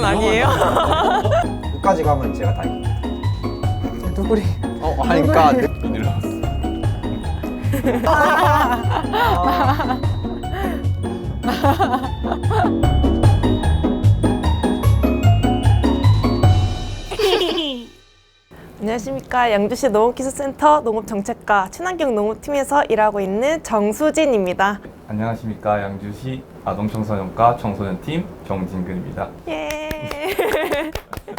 질문 아니에요? 끝까지 가면 제가 다 이깁니다. 누구리? 어, 하니까 큰일 났어. 안녕하십니까. 양주시 농업기술센터 농업정책과 친환경 농업팀에서 일하고 있는 정수진입니다. 안녕하십니까 양주시 아동청소년과 청소년팀 정진근입니다. 예.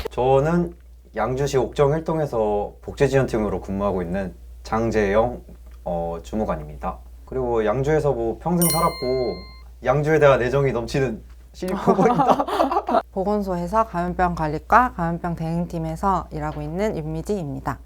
저는 양주시 옥정 일동에서 복지지원팀으로 근무하고 있는 장재영 어, 주무관입니다. 그리고 양주에서 뭐 평생 살았고 양주에 대한 애정이 넘치는 시립부모입니다. 보건소에서 감염병 관리과 감염병 대응팀에서 일하고 있는 윤미지입니다.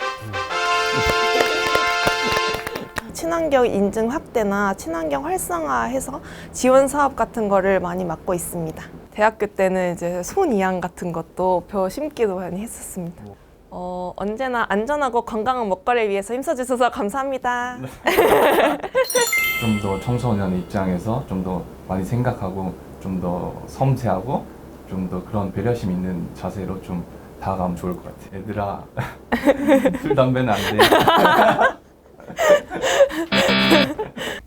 친환경 인증 확대나 친환경 활성화해서 지원 사업 같은 거를 많이 맡고 있습니다. 대학교 때는 이제 손이양 같은 것도 벼 심기도 많이 했었습니다. 어, 언제나 안전하고 건강한 먹거리를 위해서 힘써주셔서 감사합니다. 좀 더 청소년의 입장에서 좀 더 많이 생각하고 좀 더 섬세하고 좀 더 그런 배려심 있는 자세로 좀 다가가면 좋을 것 같아. 얘들아, 술 담배는 안 돼.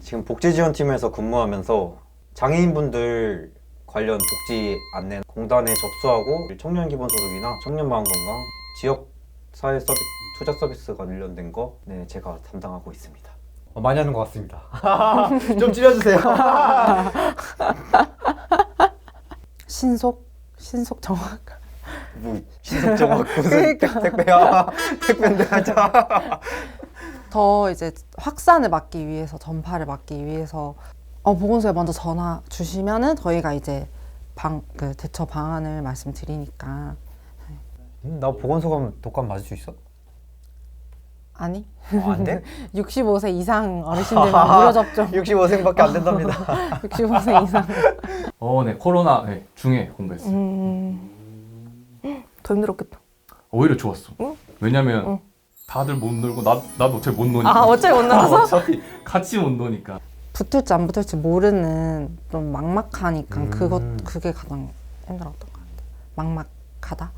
지금 복지지원팀에서 근무하면서 장애인분들 관련 복지 안내 공단에 접수하고 청년 기본소득이나 청년 마음 건강 지역 사회 서비 투자 서비스 관련된 거 네, 제가 담당하고 있습니다. 어, 많이 하는 것 같습니다. 좀 줄여주세요. 신속? 신속 정확? 뭐 신속 정확 무슨 그러니까. 택배야 택배인데 하자. 더 이제 확산을 막기 위해서 전파를 막기 위해서 어, 보건소에 먼저 전화 주시면은 저희가 이제 방 그 대처 방안을 말씀드리니까 음, 나 보건소 가면 독감 맞을 수 있어? 아니 어, 안 돼? 65세 이상 어르신들만 무료 접종 65생밖에 안 된답니다. 65세 이상 어, 네 코로나 네, 중에 공부했어요. 음, 더 힘들었겠다. 오히려 좋았어. 응? 왜냐면 응. 다들 못 놀고 나 나도 어차피 못 노니까. 아, 어차피 못 놀아서? 어차피 같이 못 노니까. 붙을지 안 붙을지 모르는 좀 막막하니까 음. 그것 그게 가장 힘들었던 것 같아요. 막막하다.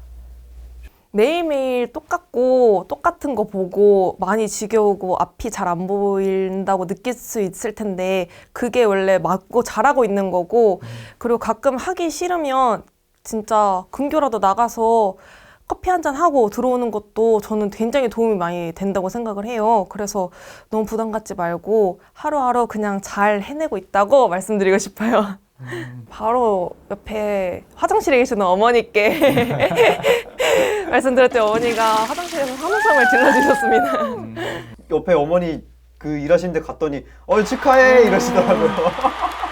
매일매일 똑같고 똑같은 거 보고 많이 지겨우고 앞이 잘 안 보인다고 느낄 수 있을 텐데 그게 원래 맞고 잘하고 있는 거고 그리고 가끔 하기 싫으면 진짜 근교라도 나가서 커피 한 잔 하고 들어오는 것도 저는 굉장히 도움이 많이 된다고 생각을 해요. 그래서 너무 부담 갖지 말고 하루하루 그냥 잘 해내고 있다고 말씀드리고 싶어요. 바로 옆에 화장실에 계시는 어머니께 말씀드렸더니 어머니가 화장실에서 환호성을 질러주셨습니다. 음, 옆에 어머니 그 일하시는데 갔더니 어 축하해 이러시더라고요.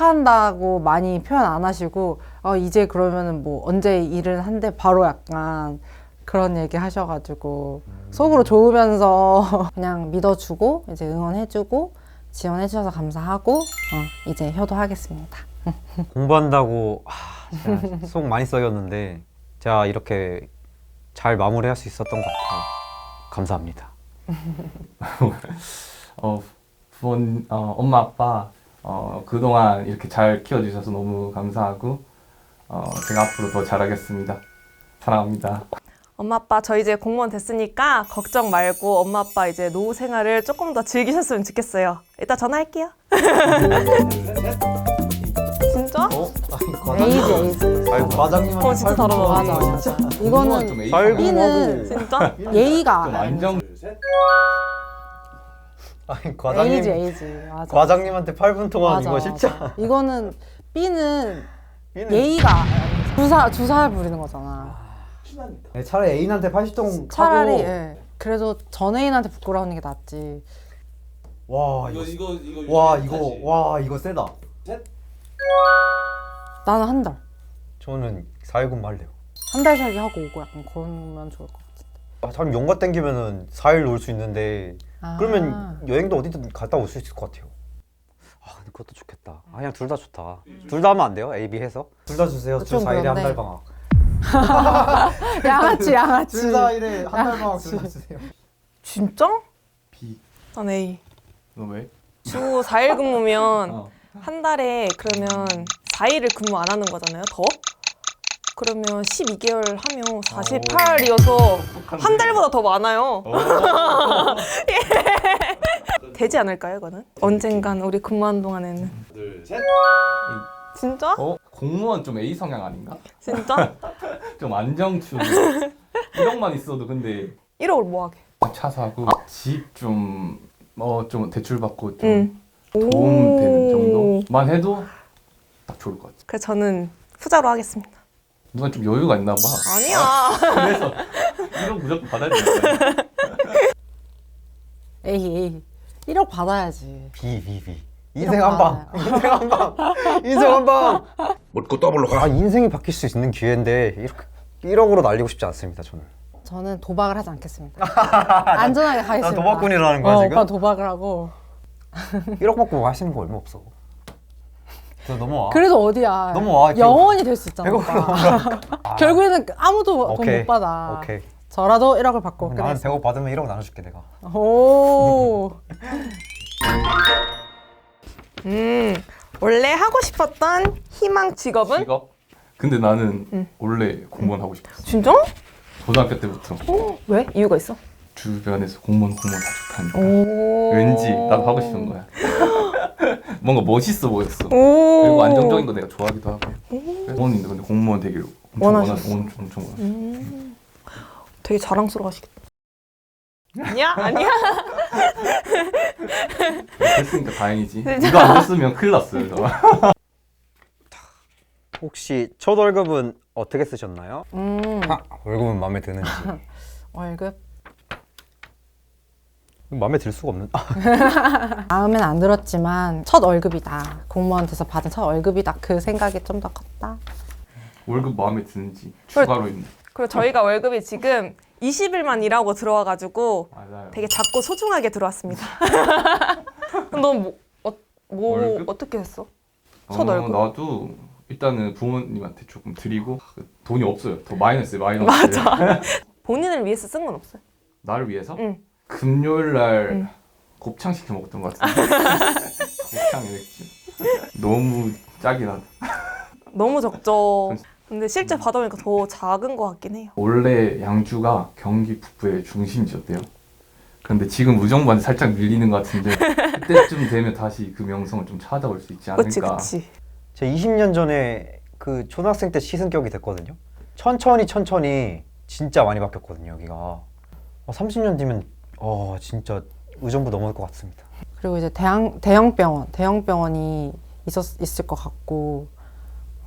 축하한다고 많이 표현 안 하시고 어, 이제 그러면은 뭐 언제 일을 한대 바로 약간 그런 얘기 하셔가지고 속으로 좋으면서 그냥 믿어주고 이제 응원해주고 지원해주셔서 감사하고 어, 이제 효도하겠습니다. 공부한다고 아, 진짜 속 많이 썩였는데 제가 이렇게 잘 마무리할 수 있었던 것 같아요. 감사합니다. 어, 부모님, 어, 엄마 아빠 어, 그동안 이렇게 잘 키워주셔서 너무 감사하고 어, 제가 앞으로 더 잘하겠습니다. 사랑합니다. 엄마 아빠 저 이제 공무원 됐으니까 걱정 말고 엄마 아빠 이제 노후 생활을 조금 더 즐기셨으면 좋겠어요. 이따 전화할게요. 진짜? 어? 에이즈 에이즈. 아니 과장님한테 어, 진짜 다르다. 맞아 맞아. 이거는 좀 진짜? 예의가 좀 안정 아니 과장님 에이즈 에이즈 맞아. 과장님한테 8분 동안 맞아, 이거 쉽지 맞아. 이거는 B는 않아. 예의가 주사 주사를 부리는 거잖아. 네, 차라리 애인한테 80동 차라리 하고 예. 그래도 전 애인한테 부끄러우는 게 낫지. 와 이거 이거 이거 이거 와. 이거 와 이거 세다. 나는 한 달. 저는 4일군 말래요. 한 달 살기 하고 오고 약간 그러면 좋을 것 같은데. 아, 참 연가 땡기면은 4일 놀 수 있는데 아. 그러면 여행도 어디든 갔다 올 수 있을 것 같아요. 아 근데 그것도 좋겠다. 아, 그냥 둘 다 좋다. 둘 다 하면 안 돼요? A, B 해서? 둘 다 주세요. 주 좀 4일에 한 그런데. 달 방학. 양아치 양아치. 4일에 한 달 방학 둘 다 주세요. 진짜? B 난 A. 너 왜? 주 4일 근무면 어. 한 달에 그러면 4일을 근무 안 하는 거잖아요. 더? 그러면 12개월 하면 48이어서 한 달보다 더 많아요. 되지 않을까요, 이거는? 언젠간 우리 근무한 동안에는. 둘, 셋. 진짜? 어? 공무원 좀 A 성향 아닌가? 진짜? 좀 안정추 1억만 있어도 근데 1억을 뭐 하게? 차 사고 집 좀 어 좀 대출 받고 좀 응. 도움 되는 오. 정도만 해도 딱 좋을 것 같아. 그래서 저는 후자로 하겠습니다. 누가 좀 여유가 있나 봐. 아니야. 그래서 1억 무조건 받아야 되니까. 에이 에이 1억 받아야지. B B B. 인생 한 방. 인생 한 방. 인생 한 방. 묻고 더블로 가. 아 인생이 바뀔 수 있는 기회인데 이렇게 1억으로 날리고 싶지 않습니다. 저는. 저는 도박을 하지 않겠습니다. 안전하게 가겠습니다. 나 도박꾼이라는 거야 어, 지금? 오빠 도박을 하고. 1억 받고 하시는 거 얼마 없어. 저 넘어와. 그래도 어디야? 넘어와, 결국. 영원히 될 수 있잖아. 배고프다. 오빠. 결국에는 아무도 돈 오케이. 못 받아. 오케이. 저라도 1억을 받고. 나는 끝냈어. 100억 받으면 1억 나눠줄게 내가. 오. 음, 원래 하고 싶었던 희망 직업은? 직업? 근데 나는 원래 공무원 하고 싶었어. 진짜? 고등학교 때부터 왜? 이유가 있어? 주변에서 공무원 공무원 다 좋다니까. 오. 왠지 나도 하고 싶은 거야. 뭔가 멋있어 보였어. 오. 그리고 안정적인 거 내가 좋아하기도 하고. 부모님도 근데 공무원 엄청 원하셨어? 원하, 엄청 엄청 원하. 음. 되게 자랑스러워하시겠다. 아니야? 아니야? 됐으니까 다행이지. 이거 안 됐으면 큰일 났어요. 저. 혹시 첫 월급은 어떻게 쓰셨나요? 음. 아, 월급은 마음에 드는지. 월급. 마음에 들 수가 없는. 아, 마음엔 안 들었지만 첫 월급이다. 공무원 돼서 받은 첫 월급이다. 그 생각이 좀 더 컸다. 월급 마음에 드는지 추가로 있는. 그리고 저희가 월급이 지금 20일만 일하고 들어와가지고 맞아요. 되게 작고 소중하게 들어왔습니다. 넌 뭐, 어, 뭐 월급? 어떻게 했어? 첫 월급. 나도 일단은 부모님한테 조금 드리고 돈이 없어요. 더 마이너스 마이너스. 맞아. 본인을 위해서 쓴 건 없어요. 나를 위해서 응. 금요일 날 응. 곱창 시켜 먹었던 것 같은데. 곱창 맥주. 너무 짜긴 하다. 너무 적죠. 근데 실제 받아보니까 더 작은 것 같긴 해요. 원래 양주가 경기 북부의 중심지였대요. 그런데 지금 의정부한테 살짝 밀리는 것 같은데 그때쯤 되면 다시 그 명성을 좀 찾아올 수 있지 않을까. 그치 그치. 제 20년 전에 그 초등학생 때 시승격이 됐거든요. 천천히 천천히 진짜 많이 바뀌었거든요. 여기가. 어, 30년 뒤면 어 진짜 의정부 넘어올 것 같습니다. 그리고 이제 대형 대형 병원, 대형 병원이 있었 있을 것 같고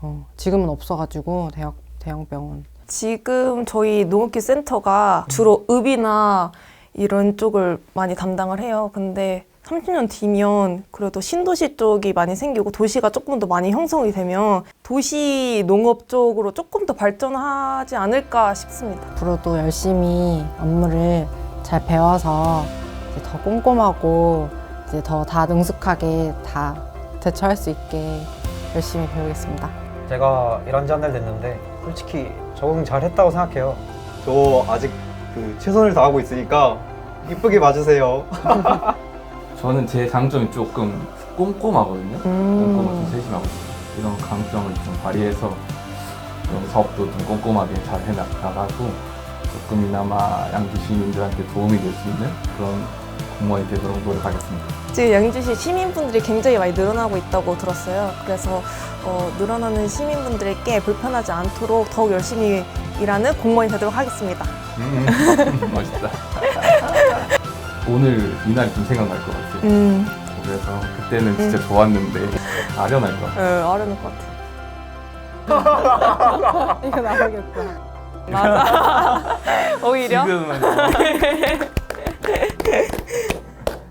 어, 지금은 없어가지고 대형 대형 병원. 지금 저희 농업기 센터가 주로 읍이나 이런 쪽을 많이 담당을 해요. 근데 30년 뒤면 그래도 신도시 쪽이 많이 생기고 도시가 조금 더 많이 형성이 되면 도시 농업 쪽으로 조금 더 발전하지 않을까 싶습니다. 앞으로도 열심히 업무를 잘 배워서 이제 더 꼼꼼하고 이제 더 다 능숙하게 다 대처할 수 있게 열심히 배우겠습니다. 제가 일한 지 한 달 됐는데 솔직히 적응 잘 했다고 생각해요. 저 아직 그 최선을 다하고 있으니까 이쁘게 봐주세요. 저는 제 장점이 조금 꼼꼼하거든요. 음. 꼼꼼하고 좀 세심하거든요. 이런 강점을 좀 발휘해서 사업도 좀 꼼꼼하게 잘 해나가고 조금이나마 양주 시민들한테 도움이 될 수 있는 그런 공무원이 되도록 노력하겠습니다. 지금 양주시 시민분들이 굉장히 많이 늘어나고 있다고 들었어요. 그래서 어, 늘어나는 시민분들께 불편하지 않도록 더욱 열심히 일하는 공무원이 되도록 하겠습니다. 음, 멋있다. 오늘 이날이 좀 생각날 것 같아요. 음, 그래서 그때는 진짜 좋았는데 아련할 것 같아요. 어, 어려울 것 같아. 이거 나오겠다. 맞아. 오히려. 지금은.